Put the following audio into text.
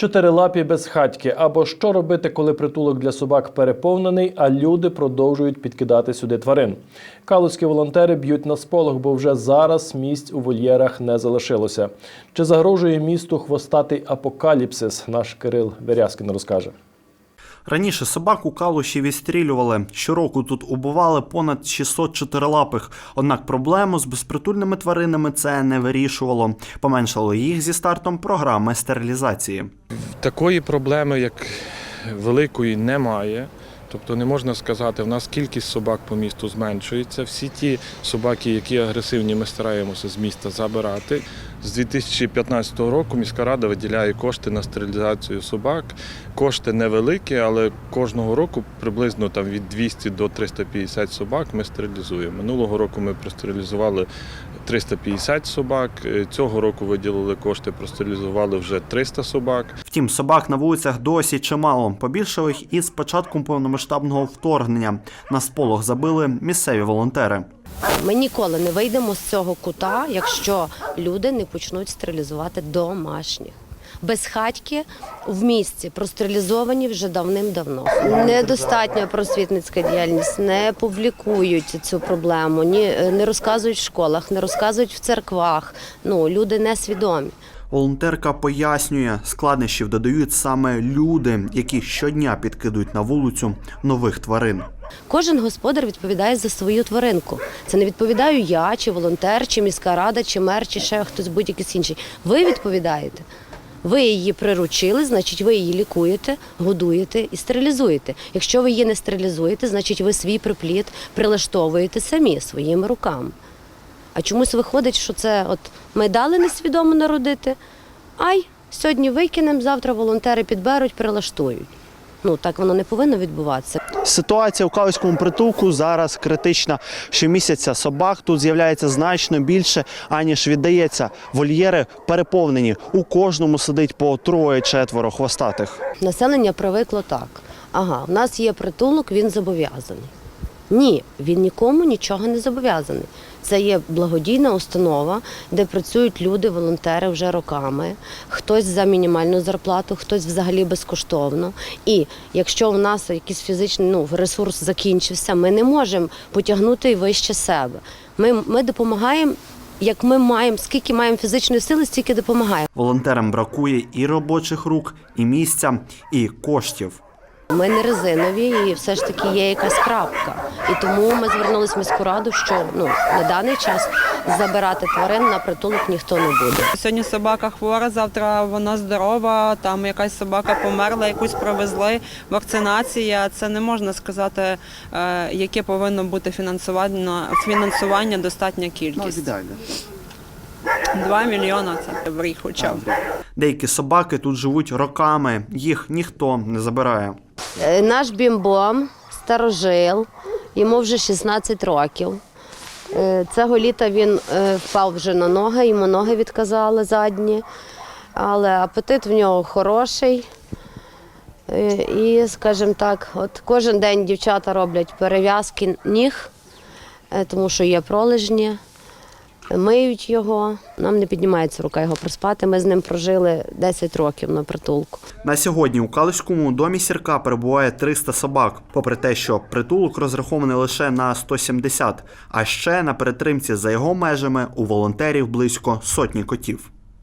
Чотирилапі безхатьки або що робити, коли притулок для собак переповнений, а люди продовжують підкидати сюди тварин. Калузькі волонтери б'ють на сполох, бо вже зараз місць у вольєрах не залишилося. Чи загрожує місту хвостатий апокаліпсис? Наш Кирил Верязкін розкаже. Раніше собак у Калуші відстрілювали. Щороку тут убивали понад 600 чотирилапих. Однак проблему з безпритульними тваринами це не вирішувало. Поменшало їх зі стартом програми стерилізації. Такої проблеми, як великої, немає. Тобто не можна сказати, в нас кількість собак по місту зменшується. Всі ті собаки, які агресивні, ми стараємося з міста забирати. З 2015 року міська рада виділяє кошти на стерилізацію собак. Кошти невеликі, але кожного року приблизно там від 200 до 350 собак ми стерилізуємо. Минулого року ми простерилізували 350 собак. Е, Цього року виділили кошти, простерилізували вже 300 собак. Втім, собак на вулицях досі чимало. Побільшало їх із початком повномасштабного вторгнення. На сполох забили місцеві волонтери. Ми ніколи не вийдемо з цього кута, якщо люди не почнуть стерилізувати домашніх. Безхатьки в місті простерилізовані вже давним-давно. Недостатня просвітницька діяльність, не публікують цю проблему, ні не розказують в школах, не розказують в церквах. Ну люди не свідомі. Волонтерка пояснює, складнощів додають саме люди, які щодня підкидують на вулицю нових тварин. Кожен господар відповідає за свою тваринку. Це не відповідаю я, чи волонтер, чи міська рада, чи мер, чи ще хтось будь-який інший. Ви відповідаєте. Ви її приручили, значить, ви її лікуєте, годуєте і стерилізуєте. Якщо ви її не стерилізуєте, значить ви свій припліт прилаштовуєте самі своїми руками. А чомусь виходить, що це от ми дали несвідомо народити, ай, сьогодні викинемо, завтра волонтери підберуть, прилаштують. Ну так воно не повинно відбуватися. Ситуація у Калузькому притулку зараз критична. Щомісяця собак тут з'являється значно більше, аніж віддається. Вольєри переповнені. У кожному сидить по троє-четверо хвостатих. Населення привикло так. Ага, в нас є притулок, він зобов'язаний. Ні, він нікому нічого не зобов'язаний. Це є благодійна установа, де працюють люди, волонтери вже роками. Хтось за мінімальну зарплату, хтось взагалі безкоштовно. І якщо у нас якийсь фізичний ну, ресурс закінчився, ми не можемо потягнути і вище себе. Ми, ми допомагаємо, як ми маємо, скільки маємо фізичної сили, стільки допомагаємо. Волонтерам бракує і робочих рук, і місця, і коштів. Ми не резинові, і все ж таки є якась крапка. І тому ми звернулися в міську раду, що ну на даний час забирати тварин на притулок ніхто не буде. Сьогодні собака хвора, завтра вона здорова, там якась собака померла, якусь привезли. Вакцинація це не можна сказати, е, яке повинно бути фінансування, фінансування достатня кількість. Два мільйони це в рік хоча б. Деякі собаки тут живуть роками, їх ніхто не забирає. Е, Наш бімбом старожил, йому вже 16 років. Е, Цього літа він е, впав вже на ноги, йому ноги відказали задні, але апетит в нього хороший. І, скажімо так, от кожен день дівчата роблять перев'язки ніг, тому що є пролежні, миють його. Нам не піднімається рука його проспати. Ми з ним прожили 10 років на притулку. На сьогодні у Калицькому домі сірка перебуває 300 собак, попри те, що притулок розрахований лише на 170, а ще на перетримці за його межами у волонтерів близько сотні котів.